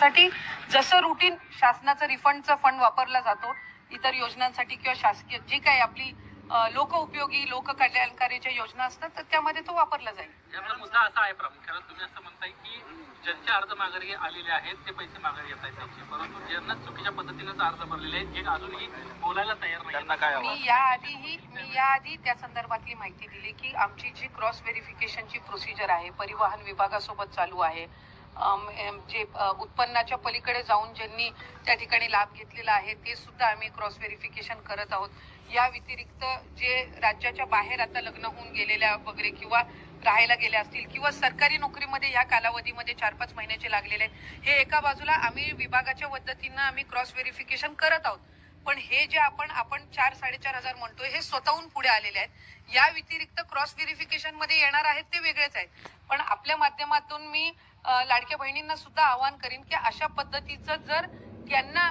त्याच्यासाठी जसं रुटीन शासनाचं रिफंडचं फंड वापरला जातो इतर योजनांसाठी किंवा शासकीय जी काही आपली लोक उपयोगी लोक कल्याणकारीच्या योजना असतात तर त्यामध्ये तो वापरला जाईल. मुद्दा असा आहे प्रामुख्यानं तुम्ही असं म्हणताय की ज्यांचे अर्ज माघारी आलेले आहेत ते पैसे माघारी येत आहेत त्यांचे. परंतु ज्यांना चुकीच्या पद्धतीनं अर्ज भरलेले आहेत जे अजूनही बोलायला तयार नाही त्यांना काय मी याआधीही मी याआधी त्या संदर्भातली माहिती दिली की आमची जी क्रॉस व्हेरिफिकेशनची प्रोसिजर आहे परिवहन विभागासोबत चालू आहे जे उत्पन्नाच्या पलीकडे जाऊन ज्यांनी त्या ठिकाणी लाभ घेतलेला आहे ते सुद्धा आम्ही क्रॉस व्हेरिफिकेशन करत आहोत. या व्यतिरिक्त जे राज्याच्या बाहेर आता लग्न होऊन गेलेल्या वगैरे किंवा राहायला गेले असतील किंवा सरकारी नोकरीमध्ये या कालावधीमध्ये चार पाच महिन्याचे लागलेले हे एका बाजूला आम्ही विभागाच्या पद्धतीनं आम्ही क्रॉस व्हेरिफिकेशन करत आहोत. पण हे जे आपण आपण चार साडेचार हजार म्हणतोय हे स्वतःहून पुढे आलेले आहेत. या व्यतिरिक्त क्रॉस व्हेरिफिकेशनमध्ये येणार आहेत ते वेगळेच आहेत. पण आपल्या माध्यमातून मी लाडक्या बहिणींना सुद्धा आवाहन करीन की अशा पद्धतीचं जर त्यांना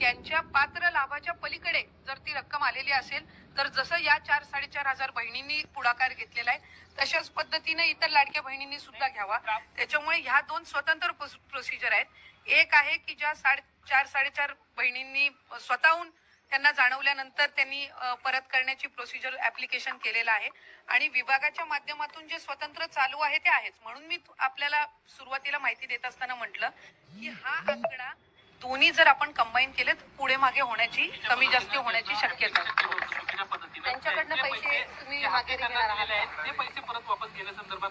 त्यांच्या पात्र लाभाच्या पलीकडे जर ती रक्कम आलेली असेल तर जसं या चार साडेचार हजार बहिणींनी पुढाकार घेतलेला आहे तशाच पद्धतीने इतर लाडक्या बहिणींनी सुद्धा घ्यावा. त्याच्यामुळे ह्या दोन स्वतंत्र प्रोसिजर आहेत. एक आहे की ज्या साडे चार साडेचार बहिणींनी स्वतःहून त्यांना जाणवल्यानंतर त्यांनी परत करण्याची प्रोसिजर ऍप्लिकेशन केलेलं आहे. आणि विभागाच्या माध्यमातून जे स्वतंत्र चालू आहे ते आहेच. म्हणून मी आपल्याला सुरुवातीला माहिती देत असताना म्हटलं की हा आकडा दोन्ही जर आपण कंबाईन केले तर पुढे मागे होण्याची कमी जास्त होण्याची शक्यता त्यांच्याकडनं पैसे तुम्ही मागे ते पैसे परत वापस घेण्यासंदर्भात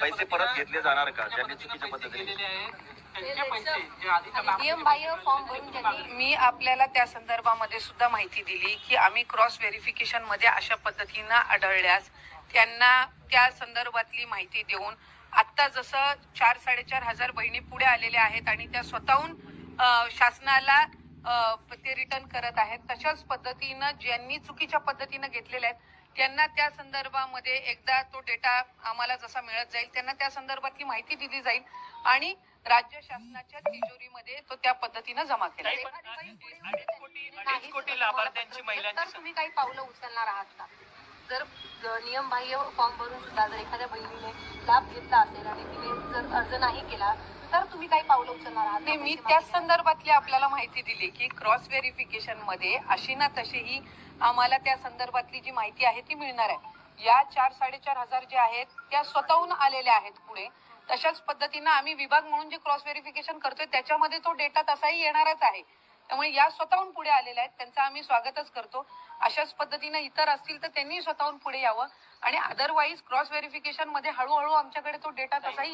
पैसे परत घेतले जाणार का? ज्यांनी चुकीच्या पद्धतीने- गेलेले आहेत त्यांचे पैसे जे आधीच्या लाभार्थी नियमबाह्य फॉर्म भरून ज्यांनी मी आपल्याला त्या संदर्भामध्ये सुद्धा माहिती दिली की आम्ही क्रॉस व्हेरिफिकेशनमध्ये अशा पद्धतीनं आढळल्यास त्यांना त्या संदर्भातली माहिती देऊन आता जसं चार साडेचार हजार बहिणी पुढे आलेल्या आहेत आणि त्या स्वतःहून शासनाला ते रिटर्न करत आहेत तशाच पद्धतीनं ज्यांनी चुकीच्या पद्धतीनं घेतलेल्या आहेत त्यांना त्या संदर्भामध्ये एकदा तो डेटा आम्हाला जसा मिळत जाईल त्यांना त्या संदर्भातली माहिती दिली जाईल आणि राज्य शासनाच्या तिजोरीमध्ये तो त्या पद्धतीनं जमा केला जाईल. अडीच कोटी लाभार्थ्यांची महिलांची तुम्ही काही पावलं उचलणार आहात का जर नियमबाह्य फॉर्म भरून सुद्धा जर एखाद्या बहिणीने लाभ घेतला असेल आणि तिने जर अर्ज नाही केला तर तुम्ही काही पावलं उचलणार आहात मी त्याच मागितल्यावर? संदर्भातली आपल्याला माहिती दिली की क्रॉस व्हेरिफिकेशनमध्ये अशी ना तशीही आम्हाला त्या संदर्भातली जी माहिती आहे ती मिळणार आहे. या चार साडेचार हजार जे आहेत त्या स्वतःहून आलेल्या आहेत पुढे. तशाच पद्धतीनं आम्ही विभाग म्हणून जे क्रॉस व्हेरिफिकेशन करतोय त्याच्यामध्ये तो डेटा तसाही येणारच आहे. त्यामुळे या स्वतःहून पुढे आलेल्या आहेत. त्यांचं आम्ही स्वागतच करतो. अशाच पद्धतीनं इतर असतील तर त्यांनी स्वतःहून पुढे यावं. आणि अदरवाईज क्रॉस व्हेरिफिकेशनमध्ये हळूहळू आमच्याकडे तो डेटा तसाही